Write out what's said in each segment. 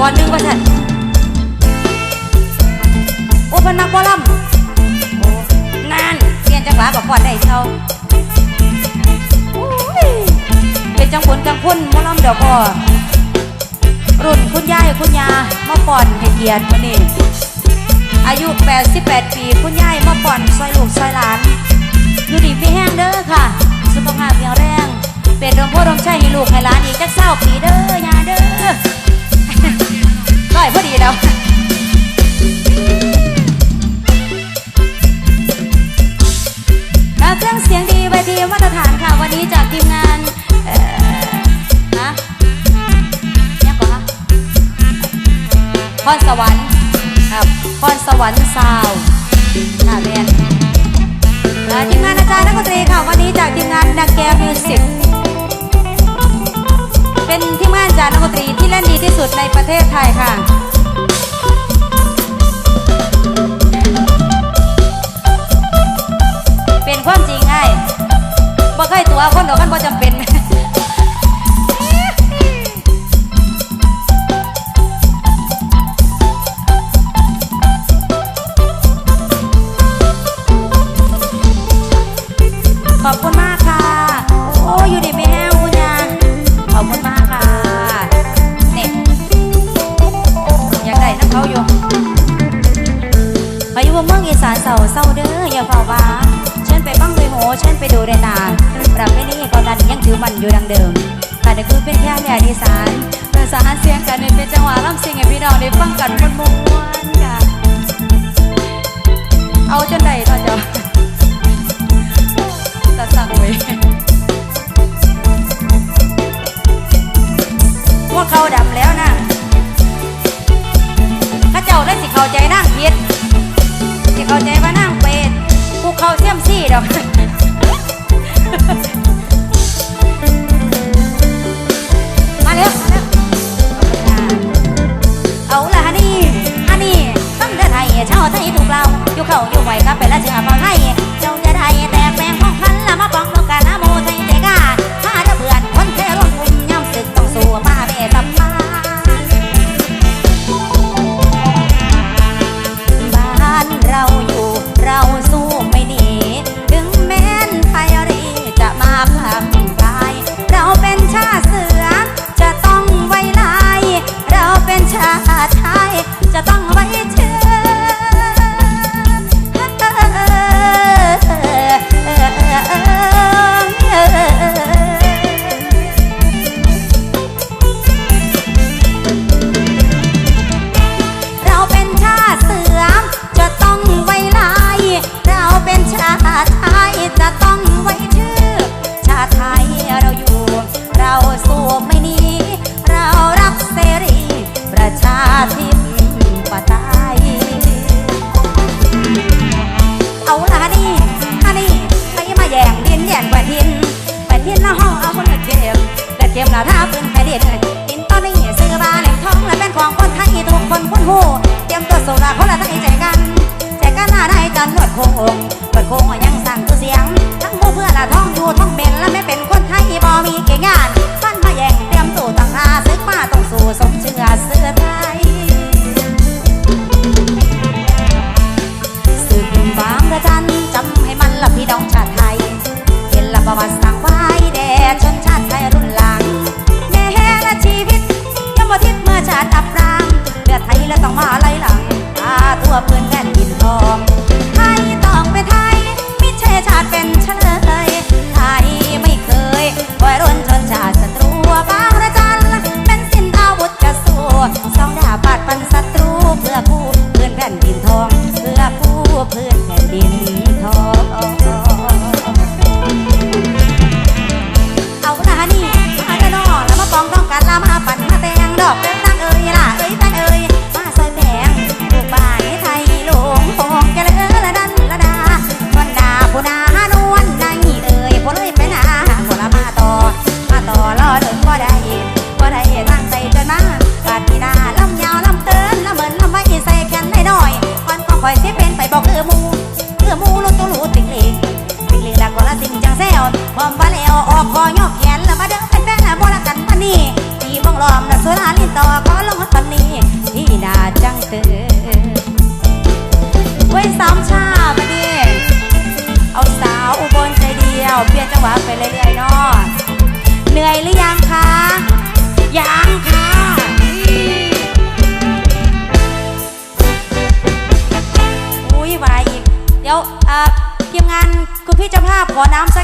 ก่อนหนึงว่าฉันโอ้เพันนักบอลำโอ้นานเรียนจังหวะกับก่อนได้เท่าโอ้ยเป็นจังผลจังพุ่นมอลำเดี๋ยวก็รุ่นคุณยายคุณยามาป่อนให้เกียรติมานี่อายุ 88 ปี คุณยายมาป่อนซอยลูกซอยหลาน อยู่ดีพี่แห้งเด้อค่ะ สุขภาพแข็งแรง เป็นรมโพรมชัยให้ลูกให้หลานอีกจักเศร้าปีเด้อยาเด้อ วันนี้จากทีมงานเอ่อฮะยังก่อนฮะพรสวรรค์ครับพรสวรรค์ซาวด์น่าเรียนและทีมงานอาจารย์นักดนตรีค่ะวันนี้จากทีมงานดังแกมิวสิกเป็นทีมงานอาจารย์นักดนตรีที่เล่นดีที่สุดในประเทศไทยค่ะ ว่าคยตัวคนดอกกันบ่จำเป็น เป็นแค่แหล่อีสานประสานเสียงกันนี่เป็นจังหวะร่ำเสียงให้พี่น้องได้ฟังกันมวนๆค่ะเอาจนได้ตอนเจ้าตาสั่งเว้ว่าเขาดำแล้วนะข้าเจ้าได้สิเข้าใจนั่งผิดสิเข้าใจว่านั่งเป็ดผู้เขาเสี่ยมซี่ดอก พี่เ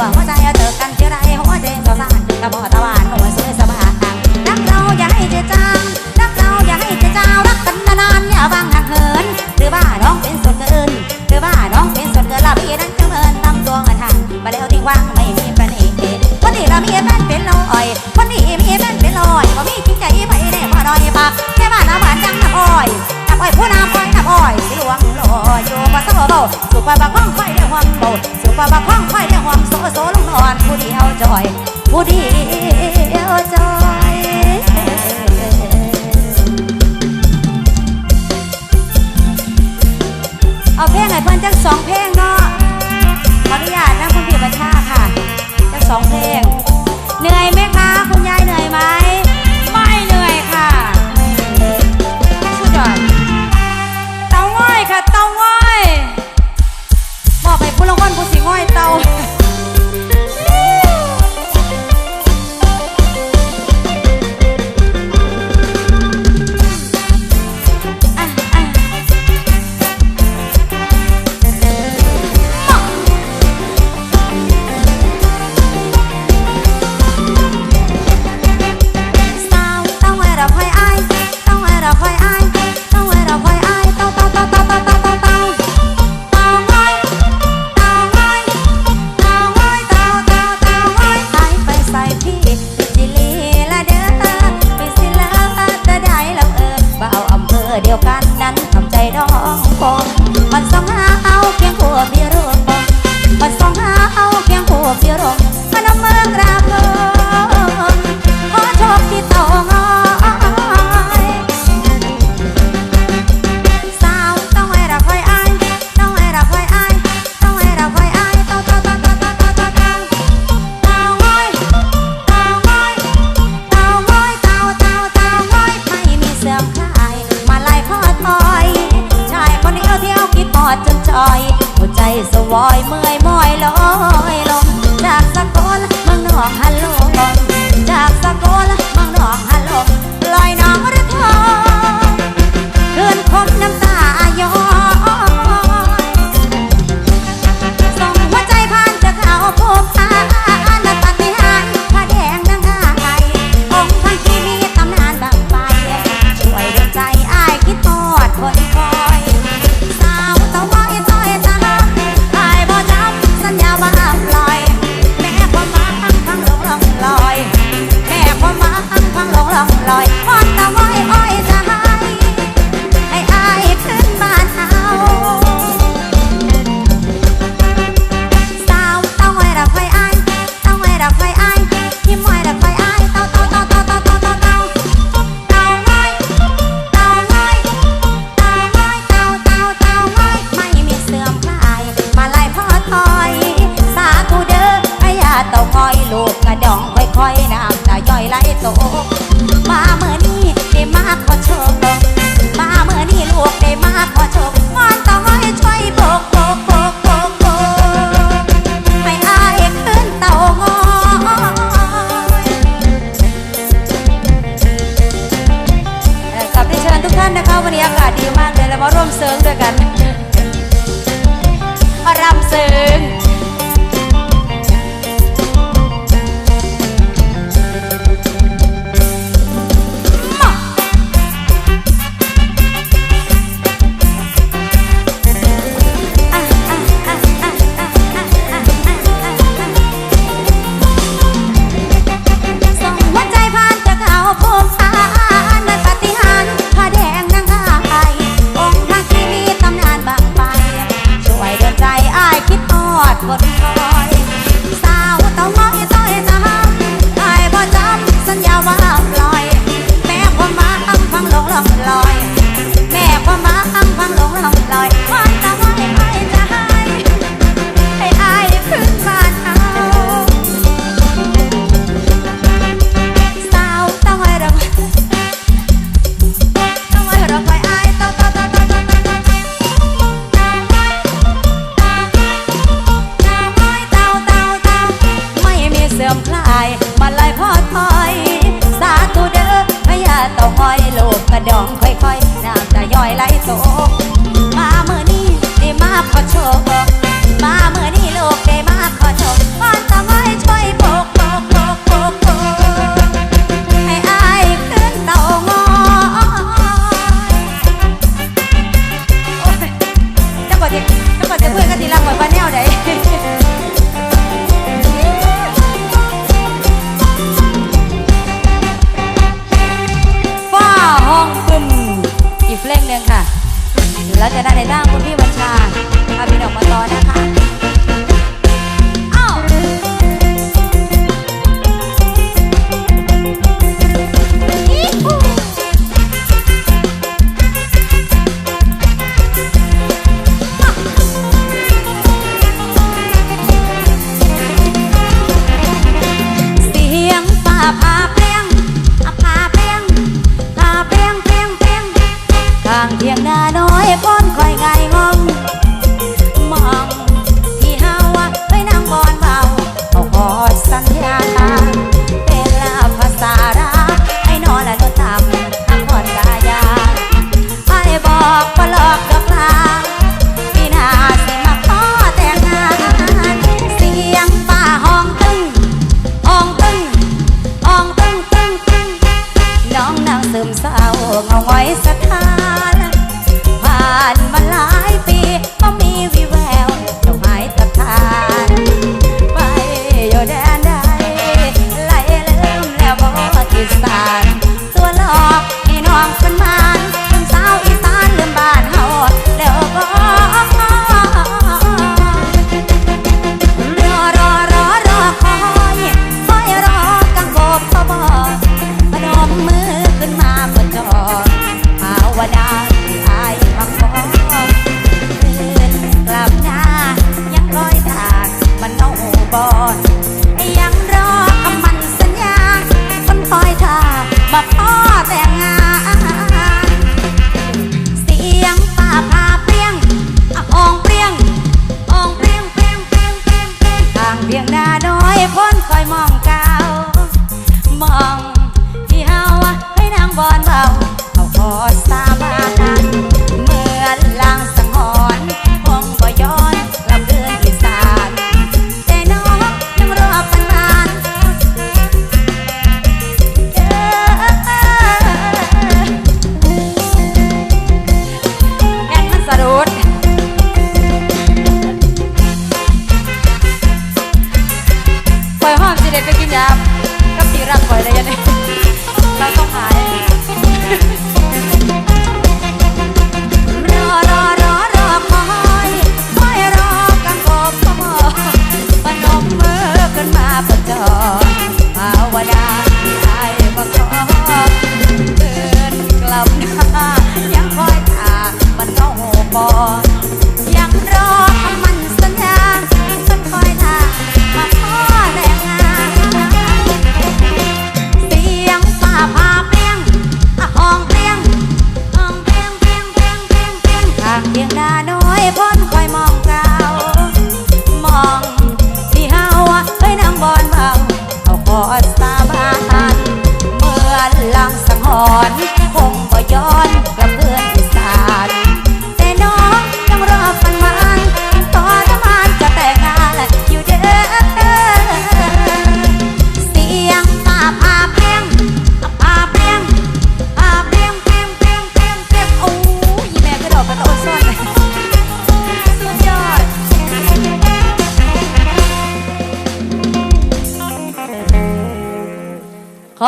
รัก ดองค่อยค่อยน้ำจะย่อยไหลตกมาเมื่อนี้ได้มาพอโชคมาเมื่อ แล้วจะได้ในร่างคุณพี่บัญชาอาบินออกมาต่อนะคะ แบบ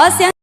gracias.